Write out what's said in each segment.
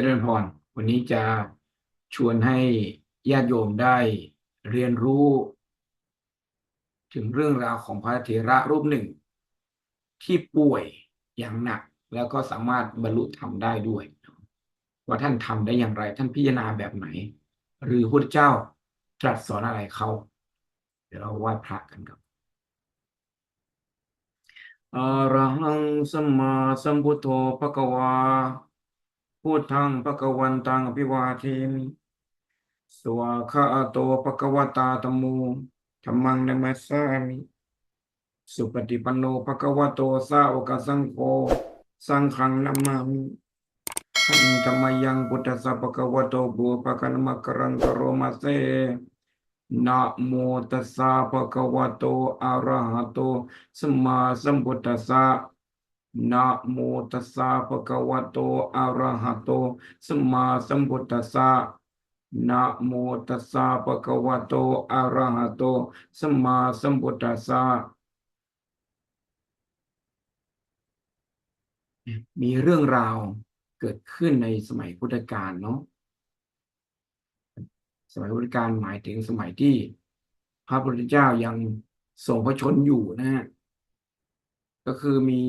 จริญพร วันนี้จะชวนให้ญาติโยมได้เรียนรู้ ถึงเรื่องราวของพระเถระรูปหนึ่ง ที่ป่วยอย่างหนักแล้วก็สามารถบรรลุธรรมได้ด้วย ว่าท่านทำได้อย่างไร ท่านพิจารณาแบบไหน หรือพระเจ้าตรัสสอนอะไรเขา เดี๋ยวเราไหว้พระกันครับอะระหังสัมมาสัมพุทโธภะคะวา พุทธังภะคะวันตังอภิวาเทมิสวาคาโตภะคะวตาธัมโมธัมมังนัมสสามิ สุปฏิปันโนภะคะวโตสาวกสังโฆสังฆังนัมมามิขันธรรมยังพุทธสสะภะวะโตบุปะคะนมะกรันตโรมาเซนะโมตัสสะภะคะวะโตอะระหะโตสัมมาสัมพุทธัสสะ นะโมตัสสะภะคะวะโตอะระหะโตสัมมาสัมพุทธัสสะนะโมตัสสะภะคะวะโตอะระหะโตสัมมาสัมพุทธัสสะมีเรื่องราวเกิดขึ้นในสมัยพุทธกาลเนาะสมัยพุทธกาลหมายถึงสมัยที่พระพุทธเจ้ายังทรงพระชนอยู่นะฮะก็คือมี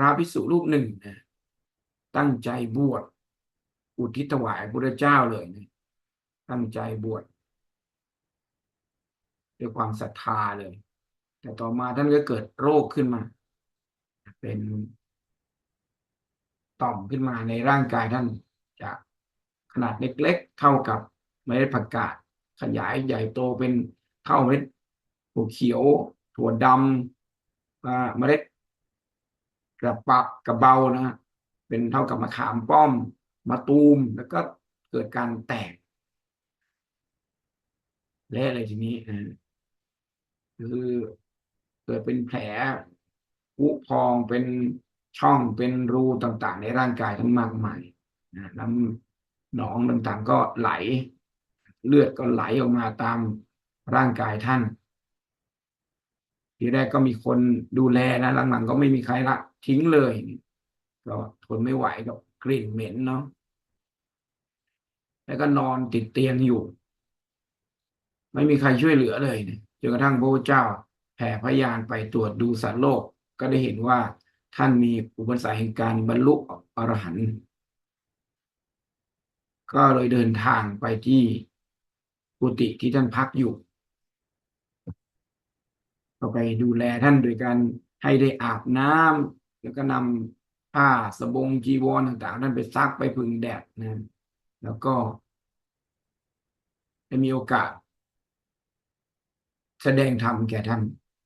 ระภิกษุรูปหนึ่งนะตั้งใจบวชอุทิศถวายพระเจ้าเลยนะตั้งใจบวชด้วยความศรัทธาเลย แต่ต่อมาท่านก็เกิดโรคขึ้นมา เป็นต่อมขึ้นมาในร่างกายท่านจากขนาดเล็กๆเท่ากับเมล็ดผักกาดขยายใหญ่โตเป็นเท่าเม็ดถั่วเขียว ถั่วดำเมล็ด กระปะกระเบานะฮะเป็นเท่ากับมะขามป้อมมะตูมแล้วก็เกิดการแตกเละเลยทีนี้คือเกิดเป็นแผลผุพองเป็นช่องเป็นรูต่างๆ ในร่างกายทั้งมากมายนะน้ำหนองต่างๆก็ไหล เลือดก็ไหลออกมาตามร่างกายท่าน ทีแรกก็มีคนดูแลนะหลังๆก็ไม่มีใครละทิ้งเลยก็ทนไม่ไหวกับกลิ่นเหม็นเนาะแล้วก็นอนติดเตียงอยู่ ไม่มีใครช่วยเหลือเลยเนี่ยจนกระทั่งพระเจ้าแผ่พยานไปตรวจดูสัตว์โลก ก็ได้เห็นว่าท่านมีอุปสรรคแห่งการบรรลุอรหันต์ก็เลยเดินทางไปที่กุฏิที่ท่านพักอยู่ ก็ไปดูแลท่านโดยการให้ได้อาบน้ำแล้วก็นำผ้าสบงจีวรต่างๆท่านไปซักไปพึ่งแดดนะแล้วก็ได้มีโอกาส แสดงธรรมแก่ท่าน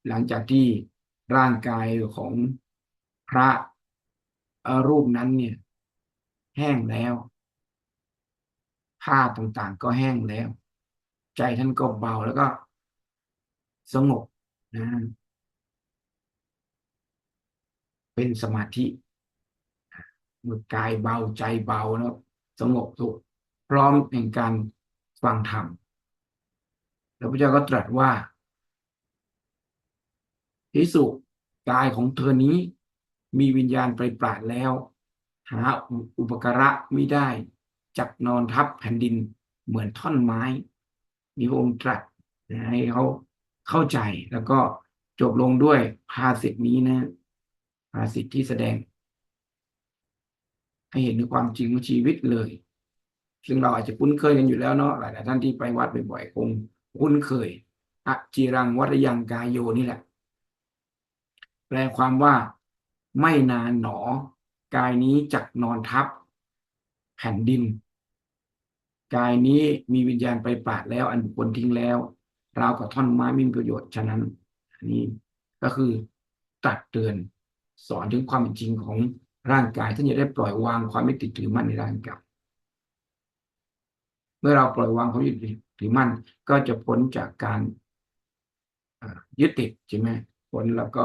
หลังจากที่ร่างกายของพระรูปนั้นเนี่ย แห้งแล้วผ้าต่างๆ ก็แห้งแล้ว ใจท่านก็เบาแล้วก็ สงบ นะเป็นสมาธิมือกายเบาใจเบาแล้วสงบสุขพร้อมในการฟังธรรมแล้วพระเจ้าก็ตรัสว่าพิสุกายของเธอนี้มีวิญญาณไปปราดแล้ว หาอุปการะไม่ได้ จับนอนทับแผ่นดินเหมือนท่อนไม้นิองค์ตรัสให้เขา เข้าใจแล้วก็จบลงด้วยภาษิตนี้นะภาษิตที่แสดง ให้เห็นถึงความจริงของชีวิตเลย ซึ่งเราอาจจะคุ้นเคยกันอยู่แล้วเนาะหลายๆท่านที่ไปวัดบ่อยๆคงคุ้นเคยอะจีรังวัตยังกายโยนี่แหละ แปลความว่าไม่นานหนอ กายนี้จักนอนทับ แผ่นดิน กายนี้มีวิญญาณไปปาดแล้วอันบุคคลทิ้งแล้ว ราวกับท่อนไม้ไม่มีประโยชน์ฉะนั้น อันนี้ก็คือตัดเตือนสอนถึงความจริงของร่างกายท่านจะได้ปล่อยวางความไม่ติดถือมั่นในร่างกายเมื่อเราปล่อยวางความยึดถือมั่นก็จะพ้นจากการยึดติดใช่ไหมพ้นแล้วก็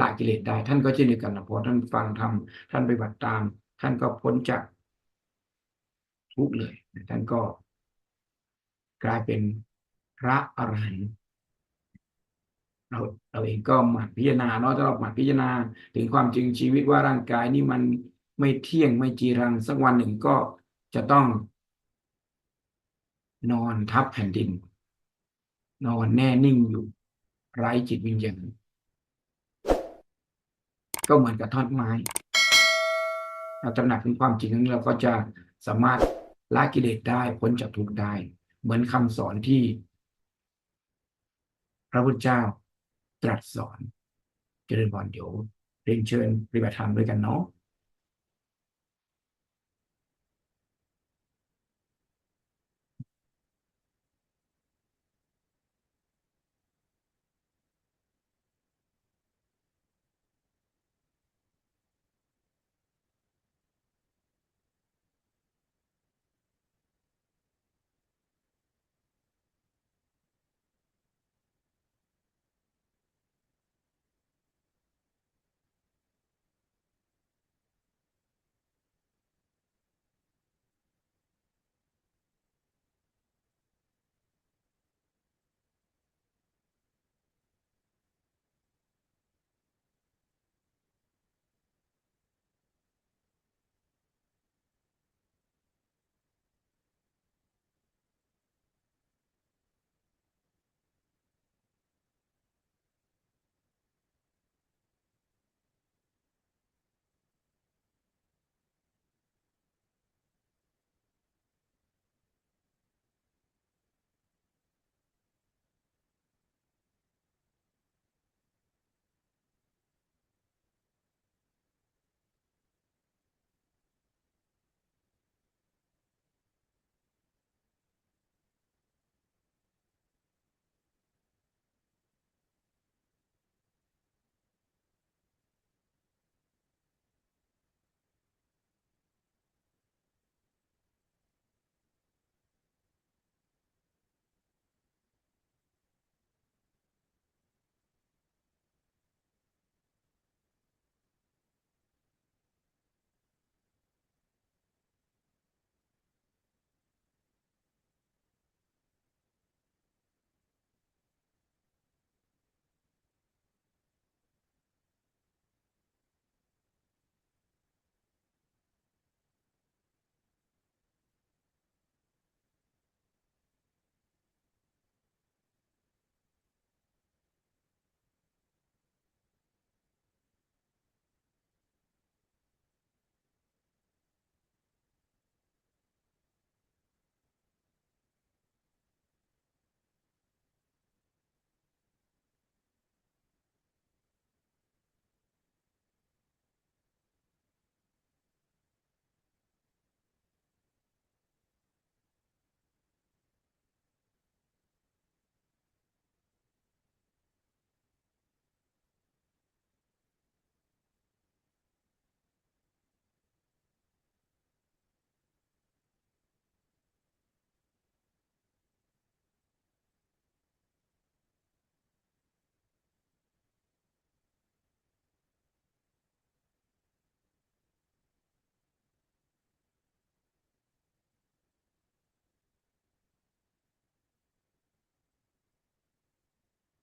ละกิเลสได้ ท่านก็เช่นเดียวกันนะพอท่านฟังธรรมท่านไปบัติตาม ท่านก็พ้นจากทุกเลย ท่านก็กลายเป็น ระอรหันต์เราเราเองก็หมั่นพิจารณาเนาะถ้าเราหมั่นพิจารณาถึงความจริงชีวิตว่าร่างกายนี่มันไม่เที่ยงไม่จีรังสักวันหนึ่งก็จะต้อง นอนทับแผ่นดิน นอนแน่นิ่งอยู่ไร้จิตวิญญาณก็เหมือนกับท่อนไม้เราตระหนักถึงความจริงนั้นเราก็จะสามารถละกิเลสได้พ้นจากทุกข์ได้ เหมือนคำสอนที่ ระพุทธเจ้าตรัสสอน เจริญพรเดี๋ยวเรียนเชิญปฏิบัติธรรมด้วยกันเนาะ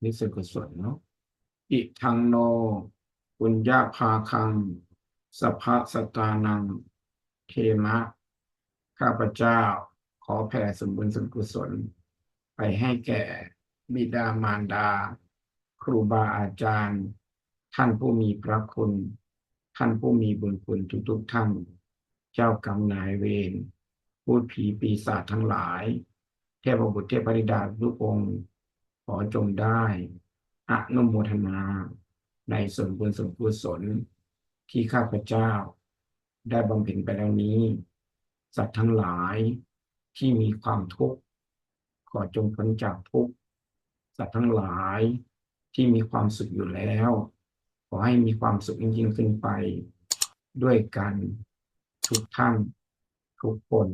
นี่ส่วนกุศลเนาะอิทังโนปุญญาภาคังสภะสตานังเทมะ ข้าพเจ้า ขอแผ่สมบุญส่วนกุศล ไปให้แก่บิดามารดา ครูบาอาจารย์ ท่านผู้มีพระคุณ ท่านผู้มีบุญคุณทุกๆท่าน เจ้ากรรมนายเวรพูดผีปีศาจทั้งหลาย เทพบุตรเทพธิดาทุกองค์ ขอจงได้อนุโมทนา ในส่วนบุญส่วนกุศลที่ข้าพเจ้า ได้บำเพ็ญไปแล้วนี้ สัตว์ทั้งหลายที่มีความทุกข์ขอจงพ้นจากทุกข์สัตว์ทั้งหลายที่มีความสุขอยู่แล้ว ขอให้มีความสุขยิ่งขึ้นไป ด้วยกันทุกท่านทุกคน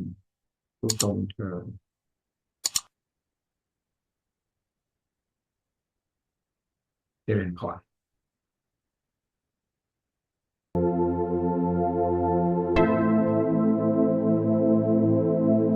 ทุกตนเถิด เจริญพร